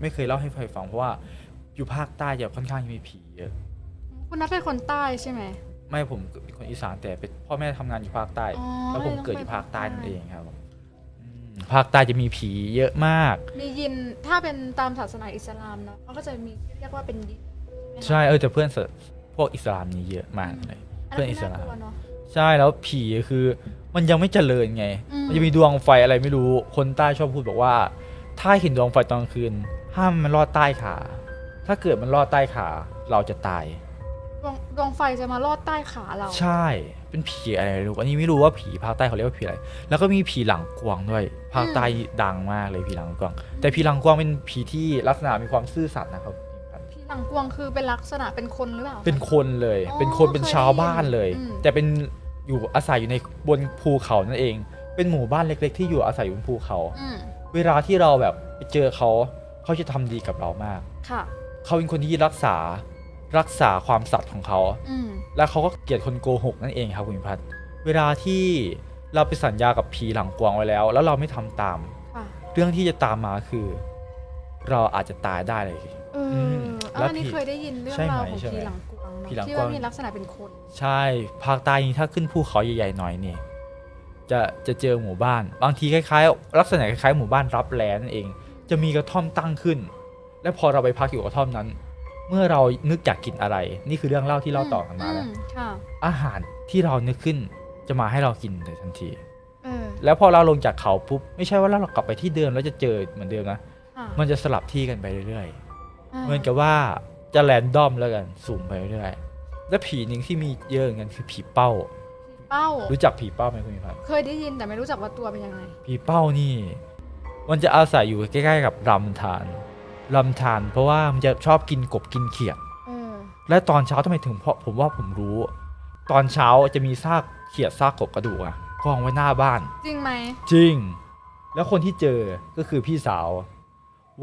ไม่เคยเล่าให้ใครฟังเพราะว่าอยู่ภาคใต้จะค่อนข้างจะมีผีเยอะ คุณนัทเป็นคนใต้ใช่ไหม ไม่ผมเป็นคนอีสานแต่เป็นพ่อแม่ทำงานอยู่ภาคใต้ อ๋อแล้วผมเลยต้องเกิดอยู่ไปภาคใต้ภาคใต้นั่นเองครับผมอืมภาคใต้จะมีผีเยอะมาก มียินถ้าเป็นตามศาสนาอิสลามเนาะเขาก็จะมีที่เรียกว่าเป็นยินใช่เออแต่เพื่อนสพวกอิสลามนี่เยอะมากเลยอันเพื่นั้อนนอิสไม่ลาน่ามกลัวเนาะ ใช่แล้วผีคือมันยังไม่เจริญไง อืม มันจะมีดวงไฟอะไรไม่รู้คนใต้ชอบพูดบอกว่า ถ้าเห็นดวงไฟตอนกลางคืน ห้ามมันลอดใต้ขา ถ้าเกิดมันลอดใต้ขา เราจะตาย ดวงดวงไฟจะมาลอดใต้ขาเรา ใช่ เป็นผีอะไรไม่รู้ อันนี้ไม่รู้ว่าผีภาคใต้เขาเรียกว่าผีอะไร แล้วก็มีผีหลังกวางด้วย ภาคใต้ดังมากเลยผีหลังกวางแต่ผีหลังกวางเป็นผีที่ลักษณะมีความซื่อสัตย์นะครับพี่หลังกวงคือเป็นลักษณะเป็นคนหรือเปล่า เป็นคนเลย อ๋อเป็นคน เป็นเคยชาวบ้านเลยได้ยินอืมแต่เป็นอยู่อาศัยอยู่ในบนภูเขานั่นเอง เป็นหมู่บ้านเล็ก ๆ ที่อยู่อาศัยอยู่บนภูเขา อืมเวลาที่เราแบบไปเจอเขา เขาจะทำดีกับเรามากค่ะเขาเป็นคนที่รักษารักษาความสัตย์ของเขาอืมแล้วเขาก็เกลียดคนโกหกนั่นเองครับคุณพิพัฒน์เวลาที่เราไปสัญญากับผีหลังกวางไว้แล้ว แล้วเราไม่ทำตามค่ะเรื่องที่จะตามมาคือ เราอาจจะตายได้เลยเออมเอาแล้วอันนี้ผีเคยได้ยินเรื่องใช่ไหมราวของใช่ไหมผีหลังกวางเนอะผีหลังที่กวาว่างมีลักษณะเป็นคน ใช่ภาคใต้นี่ถ้าขึ้นภูเขาใหญ่ๆหน่อยนี่จะจะเจอหมู่บ้าน บางทีคล้ายๆ ลักษณะคล้ายๆหมู่บ้านรับแลนั่นเอง จะมีกระท่อมตั้งขึ้น และพอเราไปพักอยู่กระท่อมนั้น เมื่อเรานึกอยากกินอะไร นี่คือเรื่องเล่าที่เล่าต่อกันมานะมค่ะอาหารที่เรานึกขึ้นจะมาให้เรากินเลยทันทีเออแล้วพอเราลงจากเขาปุ๊บไม่ใช่ว่าเรากลับไปที่เดิมแล้วจะเจอเหมือนเดิมนะค่ะมันจะสลับที่กันไปเรื่อยๆเหมือนกับว่าจะแรนดอมแล้วกันสุ่มไปเรื่อยๆและผีหนึ่งที่มีเยอะเหมือนกันคือผีเป้าเป้ารู้จักผีเป้าไหมคุณพิพัฒน์เคยได้ยินแต่ไม่รู้จักว่าตัวเป็นยังไง ผีเป้านี่ มันจะอาศัยอยู่ใกล้ๆกับลำธารลำธารเพราะว่ามันจะชอบกินกบกินเขียดเออและตอนเช้าทำไมถึงเพราะผมว่าผมรู้ ตอนเช้าจะมีซากเขียดซากกบกระดูกอะกองไว้หน้าบ้าน จริงไหมจริง แล้วคนที่เจอก็คือพี่สาว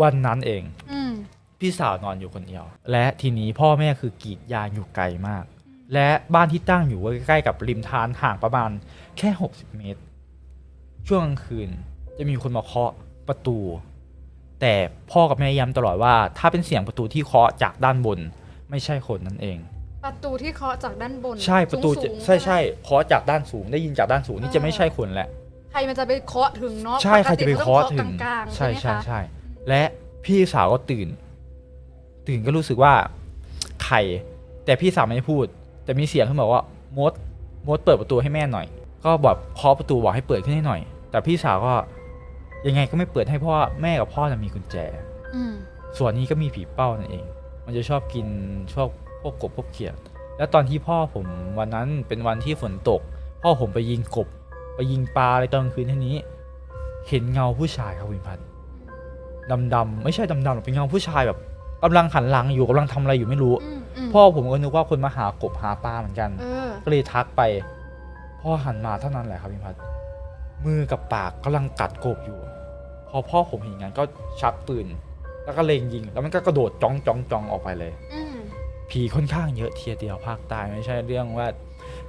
วันนั้นเอง อืม พี่สาวนอนอยู่คนเดียว และทีนี้พ่อแม่คือกรีดยางอยู่ไกลมาก และบ้านที่ตั้งอยู่ใกล้ๆกับริมทานห่างประมาณแค่ 60 เมตร ช่วงกลางคืนจะมีคนมาเคาะ ประตู แต่พ่อกับแม่ย้ำตลอดว่า ถ้าเป็นเสียงประตูที่เคาะจากด้านบน ไม่ใช่คนนั่นเอง ประตูที่เคาะจากด้านบนใช่ประตูจะสูงๆใช่ไหมใช่เคาะจากด้านสูงได้ยินจากด้านสูงนี่จะไม่ใช่คนแหละ ใครมันจะไปเคาะถึงเนาะใช่ใครจะไปเคาะปกติถึมันงต้องเคาะกลางๆใช่ใช่ไหมใช่คะใช่และพี่สาวก็ตื่น ตื่นก็รู้สึกว่าใครแต่พี่สาวไม่ได้พูด แต่มีเสียงขึ้นมาว่ามดมดเปิดประตูให้แม่หน่อย ก็แบบเคาะประตูบอกให้เปิดขึ้นให้หน่อย แต่พี่สาวก็ ยังไงก็ไม่เปิดให้เพราะว่าแม่กับพ่อจะมีกุญแจ อืมส่วนนี้ก็มีผีเป้านั่นเอง มันจะชอบกินชอบพวกกบพวกเขียด แล้วตอนที่พ่อผมวันนั้นเป็นวันที่ฝนตก พ่อผมไปยิงกบ ไปยิงปลาอะไรตอนกลางคืนเท่านี้ เห็นเงาผู้ชายครับคุณพันธ์ดำๆไม่ใช่ดำๆหรอกเป็นเงาผู้ชายแบบกำลังหันหลังอยู่กำลังทำอะไรอยู่ไม่รู้ อืมอืมพ่อผมก็นึกว่าคนมาหากบหาปลาเหมือนกัน เออก็เลยทักไป พ่อหันมาเท่านั้นแหละครับพี่พัดมือกับปากกำลังกัดกบอยู่พ อพ่อผมเห็นงั้นก็ชักปืน แล้วก็เล็งยิง แล้วมันก็กระโดดจ้องจ้องจ้องออกไปเลย อืมผีค่อนข้างเยอะเทียเดียวภาคใต้ไม่ใช่เรื่องว่า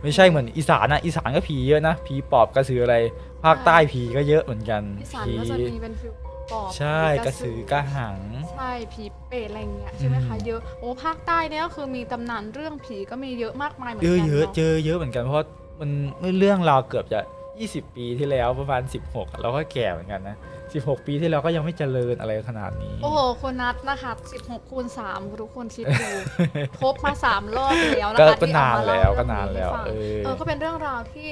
ไม่ใช่เหมือนอีสานนะอีสานก็ผีเยอะนะผีปอบกระสืออะไร ภาคใต้ผีก็เยอะเหมือนกันอีสานผีก็จะมีเป็นฟิลปอบใช่กระสือกระหัง ใช่ผีเปรตอะไรเงี้ยใช่ไหมคะอืม เยอะโอ้ภาคใต้เนี่ยก็คือมีตำนานเรื่องผีก็มีเยอะมากมายเหมือนเจกัอนเยอะเนาะเจอเยอะเหมือนกันเพราะมันเมื่อเรื่องราวเกือบจะ 20 ปีที่แล้วประมาณ 16อะเราก็แก่เหมือนกันนะ 16 ปีที่แล้วก็ยังไม่เจริญอะไรขนาดนี้ โอ้โหคุณนัทนะคะ16คูณ3ทุกคนคิดดู ครบมา 3 รอบแล้วนะก็คะก็ที่นานเอมแล้วเล่ก็นานแล้วให้ฟังเออ เออก็เป็นเรื่องราวที่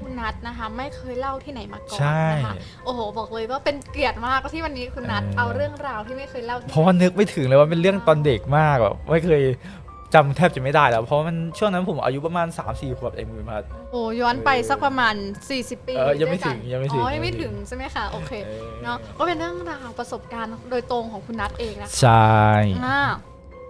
คุณนัทนะคะ ไม่เคยเล่าที่ไหนมาก่อนใช่ นะคะโอ้โห บอกเลยว่าเป็นเกียรติมากที่วันนี้คุณนัทเออเอาเรื่องราวที่ไม่เคยเล่าที่เพราะว่านึกไม่ถึงเลยว่าเป็นเรื่องตอนเด็กมากแบบไม่เคย จำแทบจะไม่ได้แล้ว เพราะมันช่วงนั้นผมอายุประมาณ 3-4 ขวบเองคุณพัด โอ้ย้อนไปสักประมาณ 40 ปีเออยังไม่ด้วถึงยังไม่ถึงอ๋อยังไม่ยังไม่ถึถึงงใช่ไหมคะโอเคเออ เนาะก็เป็นเรื่องราวประสบการณ์โดยตรงของคุณนัทเองนะคะใช่ อ่า